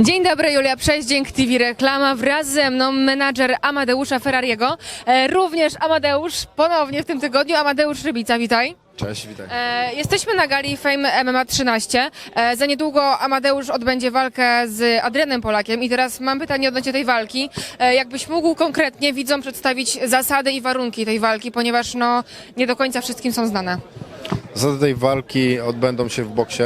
Dzień dobry, Julia Przeździęk, TV Reklama. Wraz ze mną menadżer Amadeusza Ferrariego. E, również Amadeusz, ponownie w tym tygodniu. Amadeusz Rybica, witaj. Cześć, witaj. E, jesteśmy na gali Fame MMA 13. E, za niedługo Amadeusz odbędzie walkę z Adrianem Polakiem. I teraz mam pytanie odnośnie tej walki. E, jakbyś mógł konkretnie widzom przedstawić zasady i warunki tej walki, ponieważ no, nie do końca wszystkim są znane. Zasady tej walki odbędą się w boksie.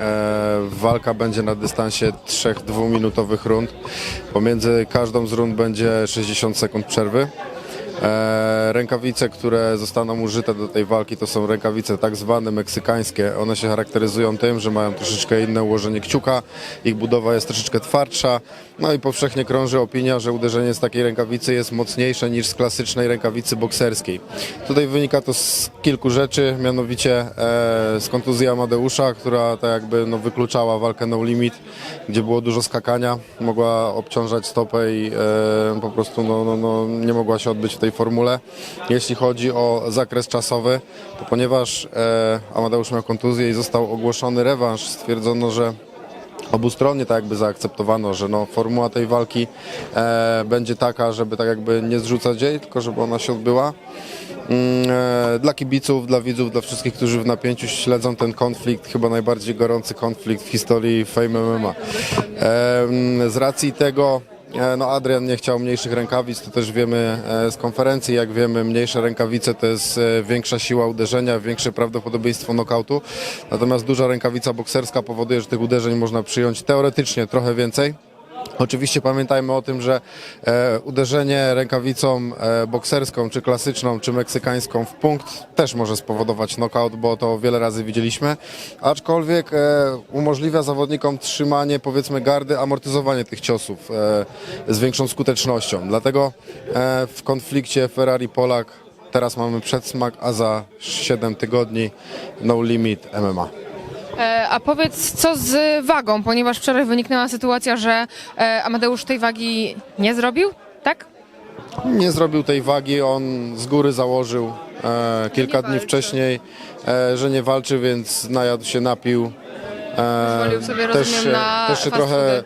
E, walka będzie na dystansie 3 dwuminutowych rund. Pomiędzy każdą z rund będzie 60 sekund przerwy. E, rękawice, które zostaną użyte do tej walki, to są rękawice tak zwane meksykańskie. One się charakteryzują tym, że mają troszeczkę inne ułożenie kciuka, ich budowa jest troszeczkę twardsza. No i powszechnie krąży opinia, że uderzenie z takiej rękawicy jest mocniejsze niż z klasycznej rękawicy bokserskiej. Tutaj wynika to z kilku rzeczy, mianowicie e, z kontuzji Amadeusza, która tak jakby no, wykluczała walkę no limit, gdzie było dużo skakania, mogła obciążać stopę i e, po prostu no, no, no, nie mogła się odbyć w tej formule. Jeśli chodzi o zakres czasowy, to ponieważ e, Amadeusz miał kontuzję i został ogłoszony rewanż, stwierdzono, że obustronnie tak jakby zaakceptowano, że no, formuła tej walki e, będzie taka, żeby tak jakby nie zrzucać jej, tylko żeby ona się odbyła. Mm, e, Dla kibiców, dla widzów, dla wszystkich, którzy w napięciu śledzą ten konflikt, chyba najbardziej gorący konflikt w historii Fame MMA. E, mm, Z racji tego no Adrian nie chciał mniejszych rękawic, to też wiemy e, z konferencji, jak wiemy, mniejsze rękawice to jest e, większa siła uderzenia, większe prawdopodobieństwo nokautu. Natomiast duża rękawica bokserska powoduje, że tych uderzeń można przyjąć teoretycznie trochę więcej. Oczywiście pamiętajmy o tym, że e, uderzenie rękawicą e, bokserską, czy klasyczną, czy meksykańską w punkt też może spowodować knockout, bo to wiele razy widzieliśmy. Aczkolwiek e, umożliwia zawodnikom trzymanie, powiedzmy, gardy, amortyzowanie tych ciosów e, z większą skutecznością. Dlatego e, w konflikcie Ferrari-Polak teraz mamy przedsmak, a za 7 tygodni no limit MMA. E, A powiedz, co z wagą, ponieważ wczoraj wyniknęła sytuacja, że e, Amadeusz tej wagi nie zrobił, tak? Nie zrobił tej wagi, on z góry założył e, kilka dni wcześniej, e, że nie walczy, więc najadł się, napił. E, Pozwolił sobie, też rozumiem, się, na też się fast trochę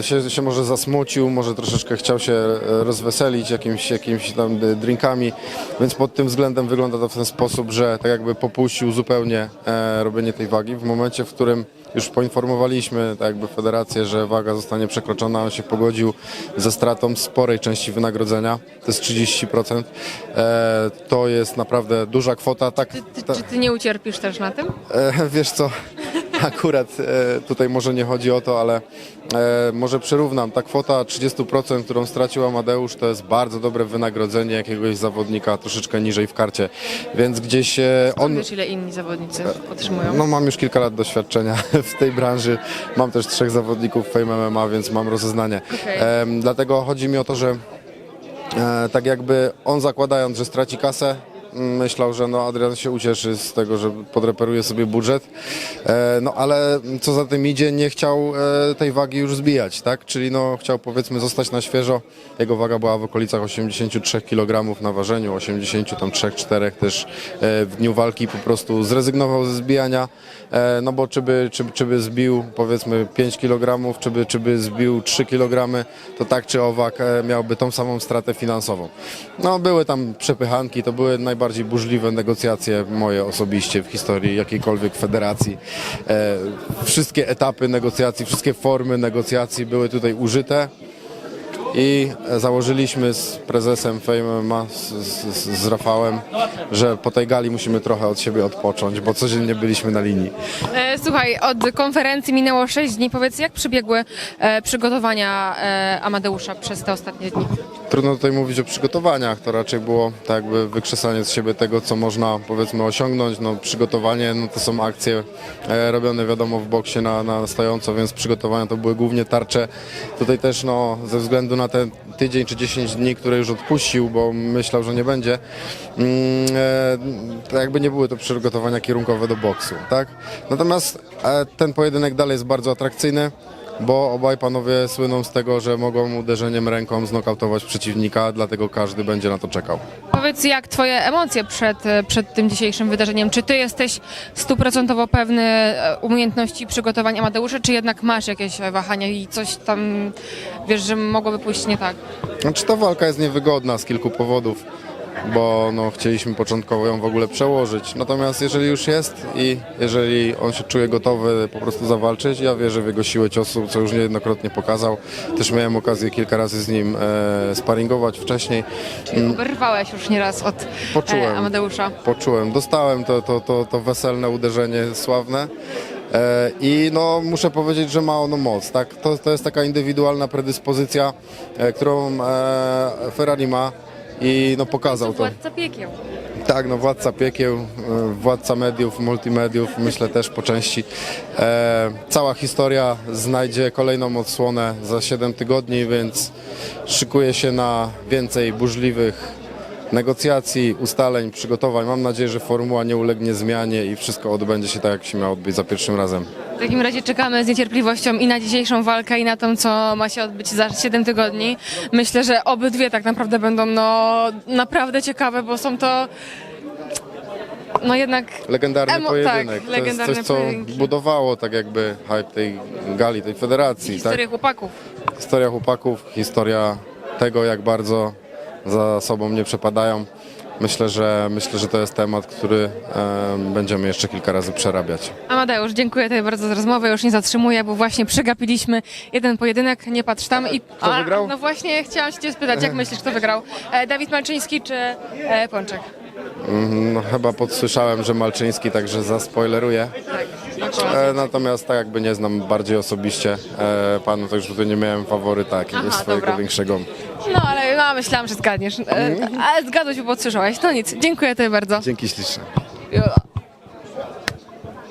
się, się może zasmucił, może troszeczkę chciał się e, rozweselić jakimś, jakimiś tam e, drinkami, więc pod tym względem wygląda to w ten sposób, że tak jakby popuścił zupełnie e, robienie tej wagi. W momencie, w którym już poinformowaliśmy tak jakby federację, że waga zostanie przekroczona, on się pogodził ze stratą sporej części wynagrodzenia, to jest 30%. E, to jest naprawdę duża kwota. Tak, Ty, ta- Czy ty nie ucierpisz też na tym? E, wiesz co, akurat e, tutaj może nie chodzi o to, ale e, może przyrównam. Ta kwota 30%, którą stracił Amadeusz, to jest bardzo dobre wynagrodzenie jakiegoś zawodnika troszeczkę niżej w karcie. Więc gdzieś e, On... Wiesz, ile inni zawodnicy otrzymują? No mam już kilka lat doświadczenia w tej branży. Mam też trzech zawodników Fame MMA, więc mam rozeznanie. Em, dlatego chodzi mi o to, że tak jakby on zakładając, że straci kasę, myślał, że no Adrian się ucieszy z tego, że podreperuje sobie budżet. E, no ale co za tym idzie, nie chciał e, tej wagi już zbijać, tak? Czyli no chciał powiedzmy zostać na świeżo. Jego waga była w okolicach 83 kg na ważeniu, 83-4 też e, w dniu walki po prostu zrezygnował ze zbijania. No bo czy by, czy, czy by zbił powiedzmy 5 kg, czy by, czy by zbił 3 kg, to tak czy owak miałby tą samą stratę finansową. No były tam przepychanki, to były najbardziej burzliwe negocjacje moje osobiście w historii jakiejkolwiek federacji. E, wszystkie etapy negocjacji, wszystkie formy negocjacji były tutaj użyte. I założyliśmy z prezesem MMA, z, z, z Rafałem, że po tej gali musimy trochę od siebie odpocząć, bo codziennie byliśmy na linii. E, słuchaj, od konferencji minęło 6 dni. Powiedz, jak przebiegły e, przygotowania Amadeusza przez te ostatnie dni? Trudno tutaj mówić o przygotowaniach, to raczej było tak jakby wykrzesanie z siebie tego, co można powiedzmy osiągnąć. No, przygotowanie no, to są akcje e, robione wiadomo w boksie na, na stojąco, więc przygotowania to były głównie tarcze. Tutaj też no, ze względu na ten tydzień czy 10 dni, które już odpuścił, bo myślał, że nie będzie, mm, e, to jakby nie były to przygotowania kierunkowe do boksu, tak? Natomiast e, ten pojedynek dalej jest bardzo atrakcyjny. Bo obaj panowie słyną z tego, że mogą uderzeniem ręką znokautować przeciwnika, dlatego każdy będzie na to czekał. Powiedz, jak twoje emocje przed, e, przed tym dzisiejszym wydarzeniem? Czy ty jesteś stuprocentowo pewny e, umiejętności i przygotowań Amadeusza, czy jednak masz jakieś e, wahania i coś tam, wiesz, że mogłoby pójść nie tak? Znaczy ta walka jest niewygodna z kilku powodów, bo no, chcieliśmy początkowo ją w ogóle przełożyć. Natomiast jeżeli już jest i jeżeli on się czuje gotowy po prostu zawalczyć, ja wierzę w jego siłę ciosu, co już niejednokrotnie pokazał. Też miałem okazję kilka razy z nim e, sparingować wcześniej. Czyli oberwałeś już nieraz od Mm. Poczułem. e, Amadeusza. Poczułem, dostałem to, to, to, to weselne uderzenie sławne. E, I no, muszę powiedzieć, że ma ono moc. Tak? To, to jest taka indywidualna predyspozycja, e, którą e, Ferrari ma i no, pokazał to. Władca piekieł. Tak, no władca piekieł, e, władca mediów, multimediów, myślę też po części. E, cała historia znajdzie kolejną odsłonę za 7 tygodni, więc szykuję się na więcej burzliwych negocjacji, ustaleń, przygotowań. Mam nadzieję, że formuła nie ulegnie zmianie i wszystko odbędzie się tak, jak się miało odbyć za pierwszym razem. W takim razie czekamy z niecierpliwością i na dzisiejszą walkę, i na tą, co ma się odbyć za 7 tygodni. Myślę, że obydwie tak naprawdę będą no, naprawdę ciekawe, bo są to no jednak Legendarny Emo- pojedynek. tak, to legendarne jest coś, co pojedynki. budowało tak jakby hype tej gali, tej federacji. Tak? chłopaków. Historia chłopaków, historia tego, jak bardzo za sobą nie przepadają. Myślę, że myślę, że to jest temat, który em, będziemy jeszcze kilka razy przerabiać. Amadeusz, dziękuję Tobie bardzo za rozmowę, już nie zatrzymuję, bo właśnie przegapiliśmy jeden pojedynek, nie patrz tam i... Kto wygrał? No właśnie chciałam się Cię spytać, jak myślisz, kto wygrał? E, Dawid Malczyński czy e, Pączek? Mm, No, chyba podsłyszałem, że Malczyński, także zaspoileruję. E, natomiast tak jakby nie znam bardziej osobiście e, panu, już tutaj nie miałem faworyta jakiegoś Aha, swojego dobra. większego. No myślałam, że zgadniesz, e, ale zgadłeś, bo podsłyszałeś. No nic, dziękuję Tobie bardzo. Dzięki ślicznie. Jo.